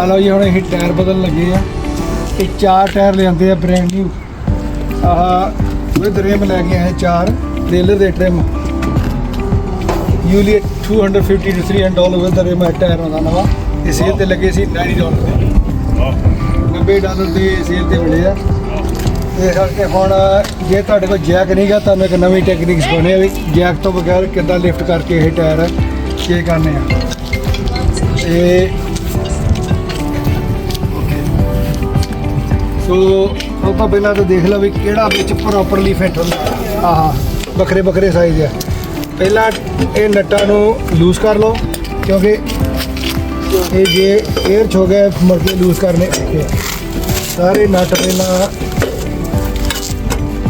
ਆ ਲਓ ਜੀ, ਹੁਣ ਇਹ ਟਾਇਰ ਬਦਲਣ ਲੱਗੇ ਆ। ਇਹ ਚਾਰ ਟਾਇਰ ਲਿਆਂਦੇ ਆ ਬ੍ਰੈਂਡ ਨਿਊ ਆਹ ਵਿਦ ਰਿਮ ਲੈ ਕੇ ਆਏ ਚਾਰ ਰੇਲਰ ਦੇ ਟ੍ਰਿਮ ਯੂਲੀ 250 to 300 dollar with rim tyre ਦਾ ਨਵਾਂ। ਇਹ ਸੇਲ ਤੇ ਲੱਗੇ ਸੀ 90 ਡਾਲਰ ਦੇ 90 ਡਾਲਰ ਦੇ ਸੇਲ ਤੇ ਮਿਲੇ ਆ। ਇਸ ਕਰਕੇ ਹੁਣ, ਜੇ ਤੁਹਾਡੇ ਕੋਲ ਜੈਕ ਨਹੀਂਗਾ ਤੁਹਾਨੂੰ ਇੱਕ ਨਵੀਂ ਟੈਕਨੀਕ ਸਿਖਾਉਣੀ ਆ ਵੀ। ਜੈਕ ਤੋਂ ਬਗੈਰ ਕਿੱਦਾਂ ਲਿਫਟ ਕਰਕੇ ਇਹ ਟਾਇਰ ਚੇ ਕਰਨੇ ਆ। ਤੇ ਸੋ ਆਪਾਂ ਪਹਿਲਾਂ ਤਾਂ ਦੇਖ ਲਓ ਵੀ ਕਿਹੜਾ ਵਿੱਚ ਪ੍ਰੋਪਰਲੀ ਫਿੱਟ ਹੁੰਦਾ। ਆਹਾ, ਵੱਖਰੇ ਵੱਖਰੇ ਸਾਈਜ਼ ਆ। ਪਹਿਲਾਂ ਇਹ ਨਟਾਂ ਨੂੰ ਲੂਜ਼ ਕਰ ਲਓ, ਕਿਉਂਕਿ ਇਹ ਜੇ 에ਅਰ ਚ ਹੋ ਗਏ ਮੁੜ ਲੂਜ਼ ਕਰਨੇ ਔਖੇ ਸਾਰੇ ਨਟ ਪਹਿਲਾਂ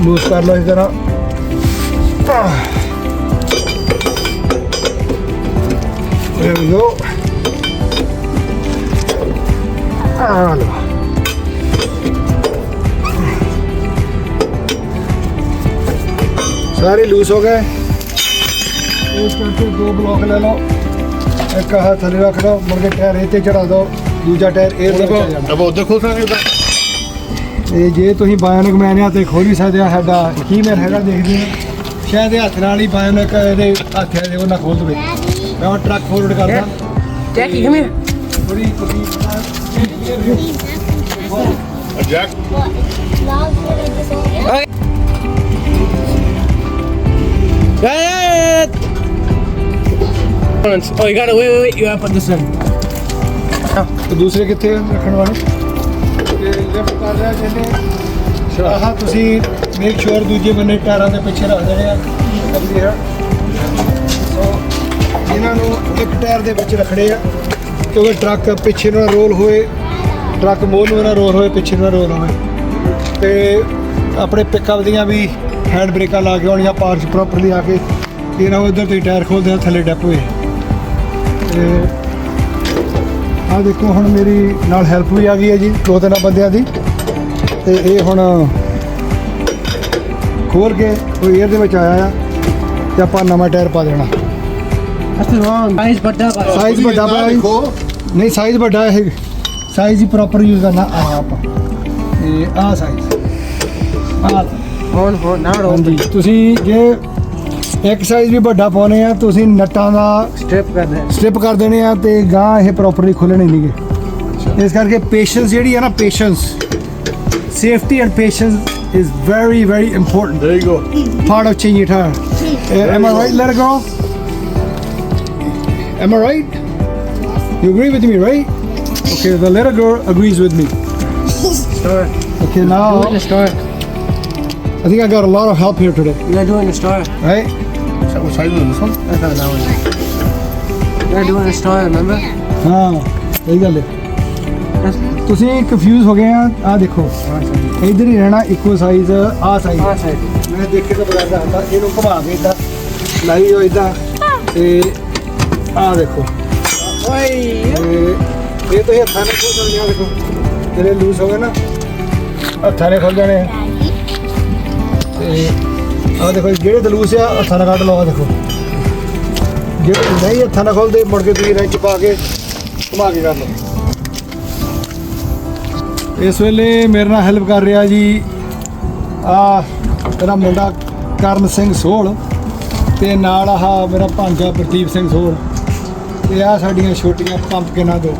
ਲੂਜ਼ ਕਰ ਲਓ ਇਸ ਤਰ੍ਹਾਂ। There we go. ਆ ਲਓ। सारे लूज हो गए लूज करके दो ब्लॉक ले लो एक का हाथ थले रख दो मुड़ के टायर इतने चढ़ा दो दूसरा टायर एयर अब उधर खोल सकते ਤੇ। ਜੇ ਤੁਸੀਂ ਬਾਇਓਨਿਕ ਮੈਨਿਆ ਤੇ ਖੋਲ ਸਕਦੇ ਆ ਸਾਡਾ ਕੀ ਕੀਮਰ ਹੈਗਾ ਦੇਖਦੇ ਆ ਸ਼ਾਇਦ ਇਹ ਹੱਥ ਨਾਲ ਹੀ ਬਾਇਓਨਿਕ ਇਹਦੇ ਹੱਥ ਹੈ ਉਹ ਨਾ ਖੋਲ ਦਵੇ। ਮੈਂ ਉਹ ਟਰੱਕ ਫੋਰਵਰਡ ਕਰਦਾ। ਚੈੱਕ ਹੀ ਕਮੇ ਥੋੜੀ ਤੁਸੀਂ Jack! Oh, you gotta wait, wait, wait. You gotta put this in. ਤੇ ਦੂਸਰੇ ਕਿੱਥੇ ਆ ਰੱਖਣ ਵਾਲੇ ਤੇ ਲਿਫਟ ਕਰ ਰਿਹਾ ਜਿਹਨੇ ਆਹ ਤੁਸੀਂ ਮੇਕ ਸ਼ੋਰ ਦੂਜੇ ਬੰਨੇ ਟਾਇਰਾਂ ਦੇ ਪਿੱਛੇ ਰੱਖ ਦੇਣੇ ਆ ਅਗਲੀ ਹੈ ਸੋ ਇਹਨਾਂ ਨੂੰ ਇੱਕ ਟਾਇਰ ਦੇ ਵਿੱਚ ਰੱਖਣੇ ਆ ਕਿਉਂਕਿ ਟਰੱਕ ਪਿੱਛੇ ਨੂੰ ਨਾ ਰੋਲ ਹੋਏ ਟਰੱਕ ਮੋਹ ਨੂੰ ਨਾ ਰੋਲ ਹੋਏ ਪਿੱਛੇ ਨੂੰ ਨਾ ਰੋਲ ਹੋਵੇ ਤੇ ਆਪਣੇ ਪਿਕਅਪ ਦੀਆਂ ਵੀ ਹੈਂਡ ਬ੍ਰੇਕਾਂ ਲਾ ਕੇ ਆਉਣੀਆਂ ਪਾਰਸ ਪ੍ਰੋਪਰਲੀ ਆ ਕੇ। ਇਹ ਨਾ ਉਧਰ ਤੇ ਟਾਇਰ ਖੋਲਦੇ ਆ ਥੱਲੇ ਡੱਪ ਹੋਏ। ਤੇ ਆ ਦੇਖੋ ਹੁਣ ਮੇਰੀ ਨਾਲ ਹੈਲਪ ਵੀ ਆ ਗਈ ਹੈ ਜੀ ਦੋ ਤਿੰਨ ਬੰਦਿਆਂ ਦੀ। ਤੇ ਇਹ ਹੁਣ ਖੋਲ ਕੇ ਕੋਈ 에ਅਰ ਦੇ ਵਿੱਚ ਆਇਆ ਆ ਤੇ ਆਪਾਂ ਨਵਾਂ ਟਾਇਰ ਪਾ ਦੇਣਾ. ਸਾਈਜ਼ ਵੱਡਾ ਪਿਆ ਜੀ ਨਹੀਂ ਸਾਈਜ਼ ਵੱਡਾ ਇਹ। ਸਾਈਜ਼ ਹੀ ਪ੍ਰੋਪਰ ਯੂਜ਼ ਕਰਨਾ ਆ ਆਪਾਂ। ਇਹ ਆ ਸਾਈਜ਼ ਆ Hold, hold. Now it ਹਾਂਜੀ ਤੁਸੀਂ ਜੇ ਇੱਕ ਸਾਈਜ਼ ਵੀ ਵੱਡਾ ਪਾਉਨੇ ਆ ਤੁਸੀਂ ਨਟਾਂ ਦਾ Strip got that. ਸਟਿਪ ਕਰ ਦੇਣੇ ਆ ਤੇ ਗਾਂ ਇਹ ਪ੍ਰੋਪਰਲੀ ਖੁੱਲਣੇ ਨਹੀਂਗੇ ਇਸ ਕਰਕੇ ਪੇਸ਼ੈਂਸ ਜਿਹੜੀ ਹੈ ਨਾ patience safety and patience is very very important There you go. part of changing a tire. Uh, am I right, let it go? Am I right? You agree with me, right? Okay, the little girl agrees with me. Store. Okay, now store. I think I got a lot of help here today, You gotta do it in the store. right? So what size is this one? That's not that one. You gotta do it in the store, remember? ਹਾਂ ਸਹੀ ਗੱਲ ਹੈ ਤੁਸੀਂ confuse ਹੋ ਗਏ ਆ ਆ ਦੇਖੋ ਇਧਰ ਹੀ ਰਹਿਣਾ ਇੱਕੋ ਸਾਈਜ਼ ਆ ਸਾਈਜ਼ our side. ਮੈਂ ਦੇਖ ਤਾਂ ਬੜਾ ਦੱਸਦਾ ਇਹਨੂੰ ਘੁਮਾ ਕੇ ਇਦਾਂ ਲਾਈ ਹੋ ਇਦਾਂ ਤੇ ਆ ਦੇਖੋ Oi! ਤੇ ਇਹ ਤੁਸੀਂ ਹੱਥਾਂ ਨਾਲ ਖੋਲ ਸਕਦੇ ਆ ਦੇਖੋ ਜਿਹੜੇ ਲੂਸ ਹੋ ਗਏ ਨਾ ਹੱਥਾਂ ਨਾਲ ਖੁੱਲ ਜਾਣੇ ਆ। ਤੇ ਆਹ ਦੇਖੋ ਜਿਹੜੇ ਦਲੂਸ ਆ, ਹੱਥਾਂ ਨਾਲ ਕੱਢ ਲਓ, ਆਹ ਦੇਖੋ। ਜੇ ਨਹੀਂ ਹੱਥਾਂ ਨਾਲ ਖੋਲਦੇ, ਮੁੜ ਕੇ ਤੁਸੀਂ ਰੈਂਚ ਪਾ ਕੇ ਘੁਮਾ ਕੇ ਕਰ ਲਓ। ਇਸ ਵੇਲੇ ਮੇਰੇ ਨਾਲ ਹੈਲਪ ਕਰ ਰਿਹਾ ਜੀ ਆ ਮੇਰਾ ਮੁੰਡਾ ਕਰਨ ਸਿੰਘ ਸੋਹਲ ਤੇ ਨਾਲ ਆਹ ਮੇਰਾ ਭਾਂਜਾ ਪ੍ਰਦੀਪ ਸਿੰਘ ਸੋਹਲ। ਤੇ ਆ ਸਾਡੀਆਂ ਛੋਟੀਆਂ ਪੰਪਕਿਨਾਂ ਦੋ।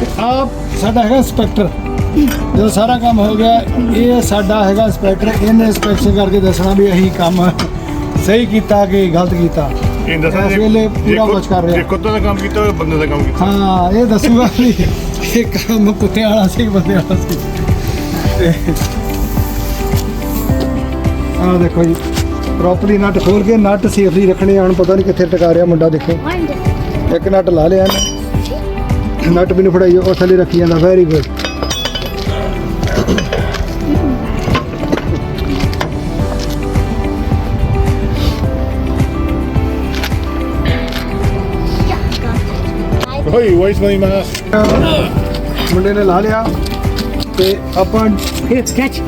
ਤੇ ਆ ਸਾਡਾ ਹੈਗਾ ਇੰਸਪੈਕਟਰ ਜਦੋਂ ਸਾਰਾ ਕੰਮ ਹੋ ਗਿਆ ਇਹ ਸਾਡਾ ਹੈਗਾ ਇੰਸਪੈਕਟਰ ਇਹਨੇ ਇੰਸਪੈਕਸ਼ਨ ਕਰਕੇ ਦੱਸਣਾ ਵੀ ਅਸੀਂ ਕੰਮ ਸਹੀ ਕੀਤਾ ਕਿ ਗਲਤ ਕੀਤਾ। ਇਹ ਦੱਸਣਾ ਇਸ ਵੇਲੇ ਪੂਰਾ ਵਾਚ ਕਰ ਰਿਹਾ। ਜੇ ਕੁੱਤੇ ਦਾ ਕੰਮ ਕੀਤਾ ਹੋਵੇ ਬੰਦੇ ਦਾ ਕੰਮ ਕੀਤਾ ਹਾਂ ਇਹ ਦੱਸੂਗਾ ਵੀ ਇਹ ਕੰਮ ਕੁੱਤੇ ਵਾਲਾ ਸੀ ਬੰਦੇ ਵਾਲਾ ਸੀ। ਆਹ ਦੇਖੋ ਜੀ ਪ੍ਰੋਪਰਲੀ ਨਟ ਖੋਲ ਕੇ ਨਟ ਸੇਫਲੀ ਰੱਖਣੇ ਆ, ਹੁਣ ਪਤਾ ਨਹੀਂ ਕਿੱਥੇ ਟਕਾ ਰਿਹਾ ਮੁੰਡਾ ਦੇਖੋ। ਇੱਕ ਨਟ ਲਾ ਲਿਆ ਨਟ ਮੈਨੂੰ ਫੜਾਈ ਉਹ ਥੱਲੇ ਰੱਖੀ ਜਾਂਦਾ ਵੈਰੀ ਗੁੱਡ ਓਏ ਵਾਈਸ ਮਨੀ ਮਾਸ ਮੁੰਡੇ ਨੇ ਲਾ ਲਿਆ ਤੇ ਆਪਾਂ Here, catch.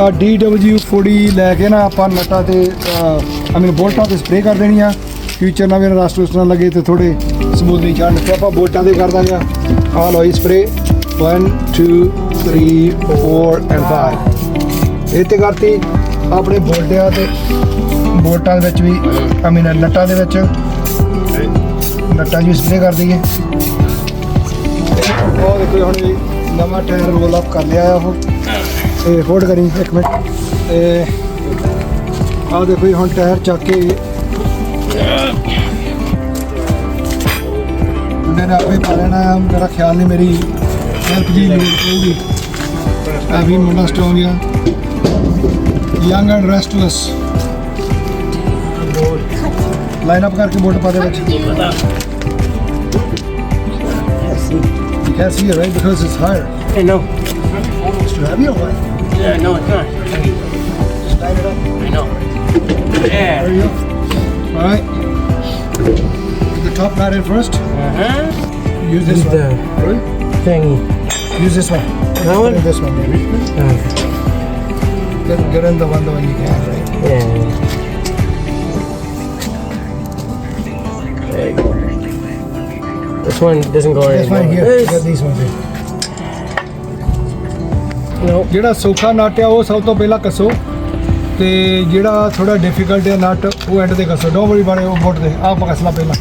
ਆ DW40 ਲੈ ਕੇ ਨਾ ਆਪਾਂ ਨਟਾਂ ਤੇ ਆਈ ਮੀਨ ਬੋਲਟਾਂ ਤੇ ਸਪਰੇਅ ਕਰ ਦੇਣੀ ਆ ਫਿਊਚਰ ਨਾਲ ਵੀ ਰਸਟ ਰੁਸਟ ਨਾਲ ਲੱਗੇ ਤੇ ਥੋੜੇ ਸਮੂਥਲੀ ਚੱਲਣ ਤੇ ਆਪਾਂ ਬੋਲਟਾਂ ਤੇ ਕਰ ਦਾਂਗੇ। ਆਲ ਆਇਲ ਸਪਰੇ 1 2 3 4 ਐਂਡ 5 ਇਹ ਤੇ ਕਰਤੀ ਆਪਣੇ ਬੋਲਟਿਆਂ ਤੇ ਬੋਲਟਾਂ ਦੇ ਵਿੱਚ ਵੀ ਆਈ ਮੀਨ ਨਟਾਂ ਦੇ ਵਿੱਚ। ਨਟਾਂ 'ਚ ਵੀ ਸਪਰੇ ਕਰ ਦਈਏ। ਉਹ ਦੇਖੋ ਹੁਣ ਨਵਾਂ ਟਾਇਰ ਰੋਲ ਅਪ ਕਰ ਲਿਆ ਆ ਉਹ। ਤੇ ਹੋਲਡ ਕਰੀ ਇੱਕ ਮਿੰਟ। ਤੇ ਆਹ ਦੇਖੋ ਜੀ, ਹੁਣ ਟਾਇਰ ਚੱਕ ਕੇ ਮੁੰਡੇ ਆਪੇ ਪਾ ਲੈਣਾ ਆ ਮੇਰਾ ਖਿਆਲ ਨਹੀਂ ਮੇਰੀ ਹੈਲਪ ਦੀ ਲੋੜ ਪਊਗੀ I've been Mona young and restless. Line up up करके वोट पा दे You can't see it, right? Because it's higher. Hey, no. It's too heavy or what? Yeah, no, it's not. Just it up. I know. Yeah. There you go. All right. Put the top knot in first. Uh huh. Use this Use one. The thingy. Use this one. That one? This one. maybe. Uh, get in the one the one you can, right? yeah. There you go. This one doesn't go This one here. This- Get these ones here. No. ਜਿਹੜਾ ਸੌਖਾ ਨਟ ਆ ਉਹ ਸਭ ਤੋਂ ਪਹਿਲਾਂ ਕੱਸੋ ਤੇ ਜਿਹੜਾ ਥੋੜਾ ਡਿਫਿਕਲਟ ਹੈ ਨਟ ਉਹ ਐਂਡ ਤੇ ਕੱਸੋ ਡੋਂਟ ਵਰੀ ਬਾਰੇ ਉਹ ਬੋਟ ਦੇ ਆਪ ਕੱਸਲਾ ਪਹਿਲਾਂ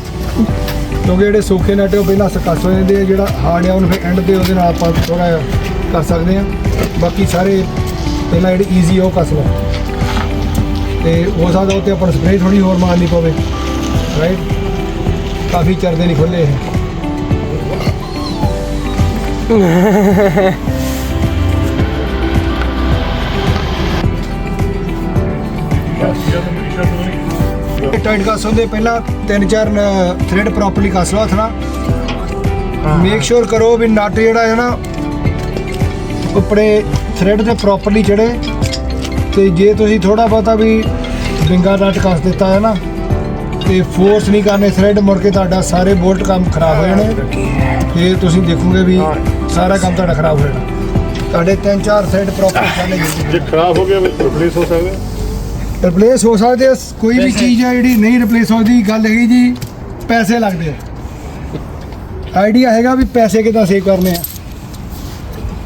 ਕਿਉਂਕਿ ਜਿਹੜੇ ਸੌਖੇ ਨਟ ਆ ਉਹ ਪਹਿਲਾਂ ਕੱਸ ਜਾਂਦੇ ਜਿਹੜਾ ਹਾਰਡ ਆ ਉਹਨੂੰ ਫਿਰ ਐਂਡ ਤੇ ਉਹਦੇ ਨਾਲ ਆਪਾਂ ਥੋੜਾ ਕਰ ਸਕਦੇ ਆ ਬਾਕੀ ਸਾਰੇ ਪਹਿਲਾਂ ਜਿਹੜੀ ਈਜ਼ੀ ਉਹ ਕੱਸ ਲਓ ਤੇ ਹੋ ਸਕਦਾ ਉੱਤੇ ਆਪਾਂ ਸਪਰੇ ਥੋੜੀ ਹੋਰ ਮਾਰਨੀ ਪਵੇ। ਰਾਈਟ ਕਾਫੀ ਚਰਦੇ ਨਹੀਂ ਖੁੱਲੇ ਇਹ। ਟਾਈਟ ਕੱਸ ਹੁੰਦੇ ਪਹਿਲਾਂ ਤਿੰਨ ਚਾਰ ਥ੍ਰੈਡ ਪ੍ਰੋਪਰਲੀ ਕੱਸ ਲਓ ਹੱਥ ਨਾਲ। ਮੇਕ ਸ਼ੋਰ ਕਰੋ ਵੀ ਨਟ ਜਿਹੜਾ ਹੈ ਨਾ ਉੱਪਰੇ ਥ੍ਰੈਡ ਤੇ ਪ੍ਰੋਪਰਲੀ ਚੜੇ ਤੇ ਜੇ ਤੁਸੀਂ ਥੋੜਾ ਬਹੁਤਾ ਵੀ ਬਿੰਗਾ ਨਟ ਕੱਸ ਦਿੱਤਾ ਹੈ ਨਾ ਤੇ ਫੋਰਸ ਨਹੀਂ ਕਰਨੇ ਥ੍ਰੈਡ ਮੁੜ ਕੇ ਤੁਹਾਡਾ ਸਾਰੇ ਬੋਲਟ ਕੰਮ ਖਰਾਬ ਹੋ ਜਾਣੇ। ਤੇ ਤੁਸੀਂ ਦੇਖੋਗੇ ਵੀ ਸਾਰਾ ਕੰਮ ਤੁਹਾਡਾ ਖਰਾਬ ਹੋ ਜਾਣਾ। ਤੁਹਾਡੇ ਤਿੰਨ ਚਾਰ ਥ੍ਰੈਡ ਪ੍ਰੋਪਰ ਚੱਲੇ ਜੇ ਖਰਾਬ ਹੋ ਗਿਆ ਰਿਪਲੇਸ ਹੋ ਸਕਦਾ। ਰਿਪਲੇਸ ਹੋ ਸਕਦੇ ਆ ਕੋਈ ਵੀ ਚੀਜ਼ ਹੈ ਜਿਹੜੀ ਨਹੀਂ ਰਿਪਲੇਸ ਹੋਦੀ ਗੱਲ ਹੈਗੀ ਜੀ ਪੈਸੇ ਲੱਗਦੇ ਆ। ਆਈਡੀਆ ਹੈਗਾ ਵੀ ਪੈਸੇ ਕਿੱਦਾਂ ਸੇਵ ਕਰਨੇ ਆ।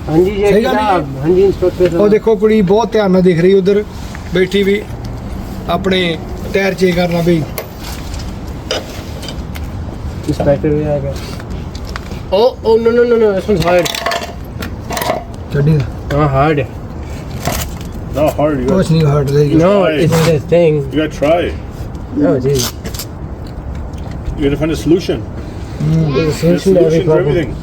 ਹਾਂਜੀ ਜੀ ਸਹੀ ਗੱਲ ਹੈ। ਇਹਦਾ- ਹਾਂਜੀ ਇੰਸਪੈਕਟਰ ਸਾਹਿਬ ਉਹ ਦੇਖੋ ਕੁੜੀ ਬਹੁਤ ਧਿਆਨ ਨਾਲ ਦੇਖ ਰਹੀ ਉਧਰ ਬੈਠੀ ਵੀ ਆਪਣੇ ਟਾਇਰ ਚੇਕ ਕਰਨਾ ਬਈ ਇੰਸਪੈਕਟਰ ਵੀ ਆ ਗਿਆ ਉਹ ਉਹ ਨੋ ਨੋ ਨੋ ਨੋ ਇਸ ਵਨ ਹਾਰਡ ਛੱਡੀ ਹਾਂ hard No, hard. You got, ਕੁਛ ਨਹੀਂ ਹਟ ਲਈ no it's this thing you got to try it. No ਜੀ You got to find a solution. Hmm, there's a solution to every problem. everything.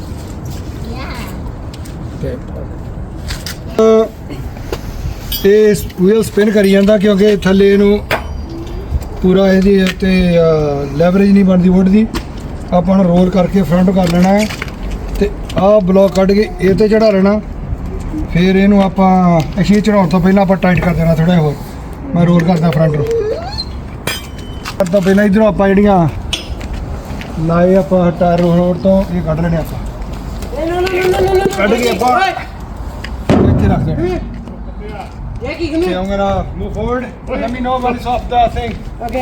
ਇਹ wheel spin ਕਰੀ ਜਾਂਦਾ ਕਿਉਂਕਿ ਥੱਲੇ ਇਹਨੂੰ ਪੂਰਾ ਇਹਦੀ ਉੱਤੇ ਲੈਵਰੇਜ ਨਹੀਂ ਬਣਦੀ ਵੁੱਡ ਦੀ। ਆਪਾਂ ਨੂੰ ਰੋਲ ਕਰਕੇ ਫਰੰਟ ਕਰ ਲੈਣਾ ਹੈ। ਤੇ ਆਹ ਬਲੌਕ ਕੱਢ ਕੇ ਇਹ ਤੇ ਚੜਾ ਲੈਣਾ। ਫਿਰ ਇਹਨੂੰ ਆਪਾਂ ਅਖੀਰ ਚੜਾਉਣ ਤੋਂ ਪਹਿਲਾਂ ਆਪਾਂ ਟਾਈਟ ਕਰ ਦੇਣਾ ਥੋੜਾ ਹੋਰ। ਮੈਂ ਰੋਲ ਕਰਦਾ ਫਰੰਟ ਨੂੰ। ਸਭ ਤੋਂ ਪਹਿਲਾਂ ਇਧਰੋਂ ਆਪਾਂ ਜਿਹੜੀਆਂ ਲਾਏ ਆਪਾਂ ਟਾਇਰ ਰੋਡ ਤੋਂ ਇਹ ਕੱਢ ਲੈਣੇ ਆਪਾਂ। ਕੱਢ ਕੇ ਆਪਾਂ ਇੱਥੇ ਰੱਖ ਦੇਣਾ Jackie, come Okay, I'm gonna move forward. Let me know when it's off the thing. Okay.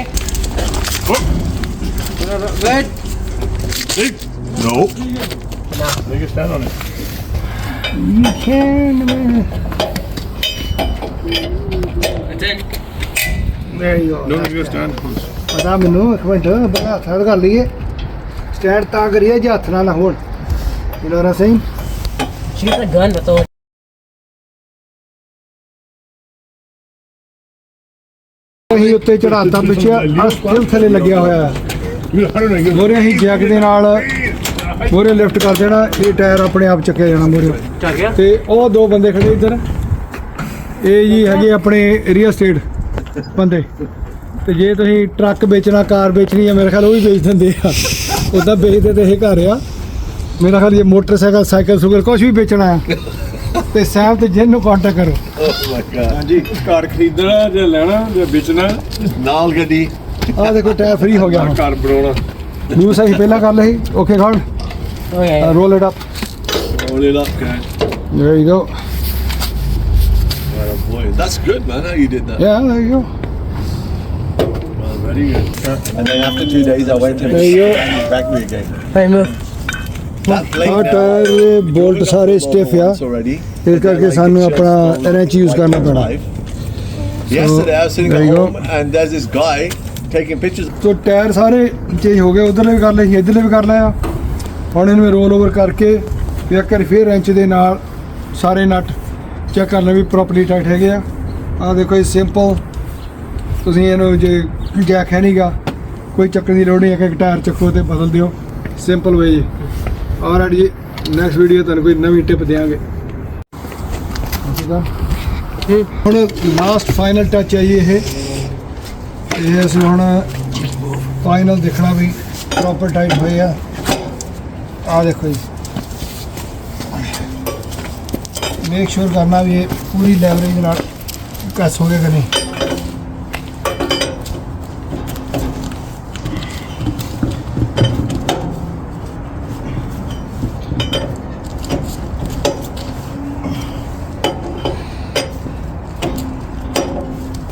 Good. See? No. Make it stand on it. You can. man. There you go. No, you gotta stand. ਪਤਾ ਮੈਨੂੰ ਇੱਕ minute ਬੜਾ ਹੱਥ ਨਾਲ ਕਰ ਲਈਏ stand ਤਾਂ ਕਰੀਏ ਜੇ ਹੱਥ ਨਾਲ ਨਾ ਹੋਣ You know what I'm saying? Shoot the gun, but the ਅਸੀਂ ਉੱਤੇ ਚੜਾਤਾ ਪਿੱਛੇ ਆ ਸਟਿਲ ਥੱਲੇ ਲੱਗਿਆ ਹੋਇਆ ਹੈ। You got 100 and ਮੋਰੇ ਅਸੀਂ ਜੈਕ ਦੇ ਨਾਲ ਮੋਰੇ ਲਿਫਟ ਕਰ ਦੇਣਾ ਇਹ ਟਾਇਰ ਆਪਣੇ ਆਪ ਚੱਕਿਆ ਜਾਣਾ ਮੋਰੇ. ਤੇ ਉਹ ਦੋ ਬੰਦੇ ਖੜੇ ਇੱਧਰ। ਇਹ ਜੀ ਹੈਗੇ ਆਪਣੇ ਰੀਅਲ ਸਟੇਟ ਬੰਦੇ। ਤੇ ਜੇ ਤੁਸੀਂ ਟਰੱਕ ਵੇਚਣਾ ਕਾਰ ਵੇਚਣੀ ਆ ਮੇਰੇ ਖਿਆਲ ਉਹ ਵੀ ਵੇਚ ਦਿੰਦੇ ਆ। ਉਦਾਂ ਵੇਚਦੇ ਤੇ ਇਹ ਘਰ ਆ। ਮੇਰਾ ਖਿਆਲ ਜੇ ਮੋਟਰਸਾਈਕਲ ਸਾਈਕਲ ਸੁਗਰ ਕੁਝ ਵੀ ਵੇਚਣਾ ਆ ਤੇ ਸੈਮ ਤੇ ਜਿੰਨ ਨੂੰ ਕੰਟੈਕਟ ਕਰੋ ਹਾਂਜੀ ਘਰ ਖਰੀਦਣਾ ਜਾਂ ਲੈਣਾ ਜਾਂ ਵੇਚਣਾ ਨਾਲ ਗੱਡੀ ਆਹ ਦੇਖੋ ਟਾਇਰ ਫ੍ਰੀ ਹੋ ਗਿਆ ਹੁਣ ਘਰ ਬਣਾਉਣਾ ਨਿਊਜ਼ ਅਸੀਂ ਪਹਿਲਾਂ ਕਰ ਲਈ okay God Oh yeah. Roll it up Roll it up, guys. there you go Right on boy. That's good, man. How you did that? yeah there you go Well, very good. And then after two days, I went to There you go. and he's back me again. Hey, move. Tyre you're bolt ਸਾਰੇ stiff ਆ। ਇਸ ਕਰਕੇ ਸਾਨੂੰ ਆਪਣਾ wrench use ਕਰਨਾ ਪੈਣਾ। Yesterday I was sitting at home and there's this guy taking pictures. So tyre ਸਾਰੇ change ਹੋ ਗਏ ਉਧਰਲੇ ਵੀ ਕਰ ਲਏ ਇੱਧਰਲੇ ਵੀ ਕਰ ਲਿਆ ਹੁਣ ਇਹਨੂੰ ਰੋਲ ਓਵਰ ਕਰਕੇ ਇੱਕ ਵਾਰੀ ਫੇਰ ਰੈਂਚ ਦੇ ਨਾਲ ਸਾਰੇ ਨਟ ਚੈੱਕ ਕਰ ਲੈ ਵੀ ਪ੍ਰੋਪਰਲੀ ਟਾਈਟ ਹੈਗੇ ਆ। ਆ ਦੇਖੋ ਇਹ ਸਿੰਪਲ ਤੁਸੀਂ ਇਹਨੂੰ ਜੇ ਜੈਕ ਹੈ ਨਹੀਂਗਾ ਕੋਈ ਚੱਕਣ ਦੀ ਲੋੜ ਨਹੀਂ ਇੱਕ ਇੱਕ ਟਾਇਰ ਚੱਕੋ ਤੇ ਬਦਲ ਦਿਓ। ਸਿੰਪਲ ਵੇ ਜੀ। ਆਲਰੇਡੀ ਨੈਕਸਟ ਵੀਡੀਓ ਤੁਹਾਨੂੰ ਕੋਈ ਨਵੀਂ ਟਿਪ ਦੇਵਾਂਗੇ ਠੀਕ ਹੁਣ ਲਾਸਟ ਫਾਈਨਲ ਟੱਚ ਹੈ ਜੀ ਇਹ। ਇਹ ਅਸੀਂ ਹੁਣ ਫਾਈਨਲ ਦੇਖਣਾ ਵੀ ਪ੍ਰੋਪਰ ਟਾਈਟ ਹੋਏ ਆ। ਆ ਦੇਖੋ ਜੀ। ਮੇਕ ਸ਼ੋਰ ਕਰਨਾ ਵੀ ਇਹ ਪੂਰੀ ਲੈਵਰੇਜ ਨਾਲ ਕਸ ਹੋ ਗਿਆ ਕਿ ਨਹੀਂ।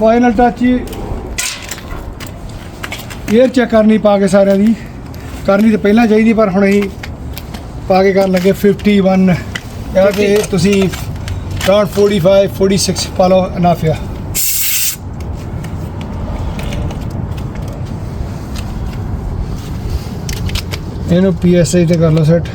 ਫਾਈਨਲ ਟੱਚ 에ਅਰ ਚੈੱਕ ਕਰਨੀ ਪਾ ਕੇ ਸਾਰਿਆਂ ਦੀ। ਕਰਨੀ ਤਾਂ ਪਹਿਲਾਂ ਚਾਹੀਦੀ ਪਰ ਹੁਣ ਅਸੀਂ ਪਾ ਕੇ ਕਰਨ ਲੱਗੇ 51 ਇਹ ਕਿ ਤੁਸੀਂ ਅਰਾਊਂਡ 45 46 ਪਾ ਲਓ ਇਨਫ ਆ। ਇਹਨੂੰ ਪੀਐਸਆਈ ਤੇ ਕਰ ਲਓ ਸੈਟ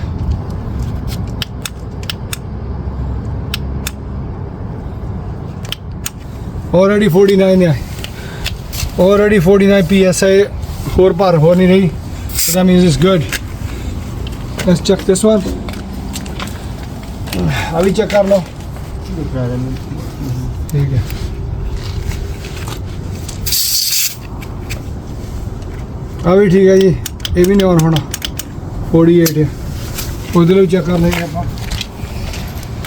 ਆਲਰੇਡੀ 49 ਹੈ already 49 psi ਹੋਰ ਭਾਰ ਹੋ ਨਹੀਂ ਰਹੀ so that means it's good. Let's check this one. ਆ ਵੀ ਚੈੱਕ ਕਰ ਲਓ ਠੀਕ ਹੈ ਆ ਵੀ ਠੀਕ ਹੈ ਜੀ ਇਹ ਵੀ ਨਹੀਂ ਆਨ ਹੋਣਾ 48 ਉਹਦੇ ਲਈ ਚੈੱਕ ਕਰ ਲੈਂਗੇ ਆਪਾਂ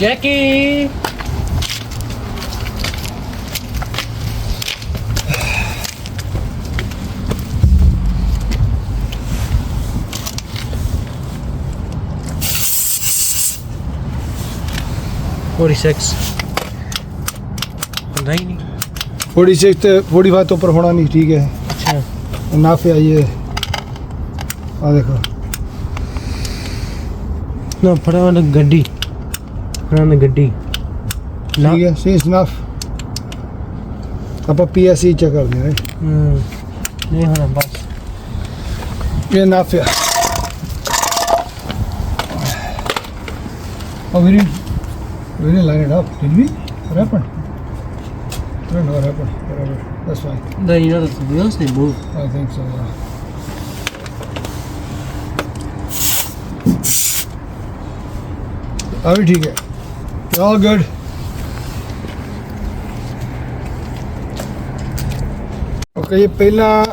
ਜੈਕੀ Forty six. नहीं नहीं 46 ਤੇ 45 ਤੋਂ ਉੱਪਰ ਹੋਣਾ ਨਹੀਂ ਠੀਕ ਹੈ अच्छा ਇਨਫ ਹੈ ਇਹ ਆ ਦੇਖੋ ना फटाफट गड्डी फटाफट गड्डी ना ਠੀਕ ਹੈ ਸੀ ਇਨਫ ਆਪਾਂ ਪੀਐਸਸੀ ਚੈੱਕ ਕਰਦੇ ਹਾਂ हम्म, नहीं होना बस ਇਹ ਇਨਫ ਹੈ Oh, we didn't, we didn't line it up, did we? What happened? I don't know what happened. Whatever. That's fine. then you know the wheels they move I think so, yeah. ਆ ਵੀ ਠੀਕ ਹੈ all good okay ਇਹ ਪਹਿਲਾਂ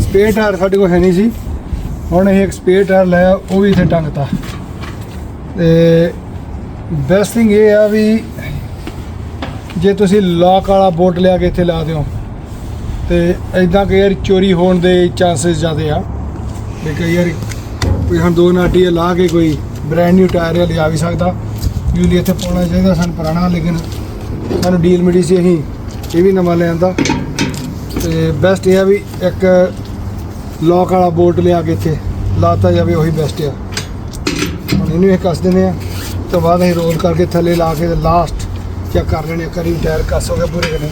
spare tyre ਸਾਡੇ ਕੋਲ ਹੈ ਨਹੀਂ ਸੀ ਹੁਣ ਇਹ ਇੱਕ ਸਪੇਅਰ ਟਾਇਰ ਲਿਆ ਉਹ ਵੀ ਇੱਥੇ ਟੰਗਤਾ ਤੇ ਬੈਸਟ ਥਿੰਗ ਇਹ ਆ ਵੀ ਜੇ ਤੁਸੀਂ ਲੌਕ ਵਾਲਾ ਬੋਟ ਲਿਆ ਕੇ ਇੱਥੇ ਲਾ ਦਿਓ, ਤੇ ਐਦਾਂ ਕਈ ਵਾਰ ਚੋਰੀ ਹੋਣ ਦੇ ਚਾਂਸਸ ਜ਼ਿਆਦੇ ਆ। ਤੇ ਕਈ ਵਾਰ ਕੋਈ ਹੁਣ ਦੋ ਨਾਟੀ ਲਾ ਕੇ ਕੋਈ ਬ੍ਰੈਂਡ ਨਿਊ ਟਾਇਰ ਲਿਆ ਵੀ ਸਕਦਾ। ਯੂਲੀ ਇੱਥੇ ਪਾਉਣਾ ਚਾਹੀਦਾ ਸਾਨੂੰ ਪੁਰਾਣਾ, ਲੇਕਿਨ ਸਾਨੂੰ ਡੀਲ ਮਿਲੀ ਸੀ ਅਸੀਂ, ਇਹ ਵੀ ਨਵਾਂ ਲਿਆਂਦਾ ਤੇ ਬੈਸਟ ਇਹ ਆ ਵੀ ਇੱਕ ਲੌਕ ਵਾਲਾ ਬੋਲਟ ਲਿਆ ਕੇ ਇੱਥੇ, ਲਾਤਾ ਜਾਵੇ, ਉਹੀ ਬੈਸਟ ਆ। ਹੁਣ ਇਹਨੂੰ ਇਹ ਕੱਸ ਦਿੰਦੇ ਆ। ਤੋਂ ਬਾਅਦ ਅਸੀਂ ਰੋਲ ਕਰਕੇ ਥੱਲੇ ਲਾ ਕੇ ਲਾਸਟ ਚੈੱਕ ਕਰ ਲੈਣੇ ਕਰੀ ਟਾਇਰ ਕੱਸ ਹੋ ਗਿਆ ਪੂਰੇ ਕਨੇ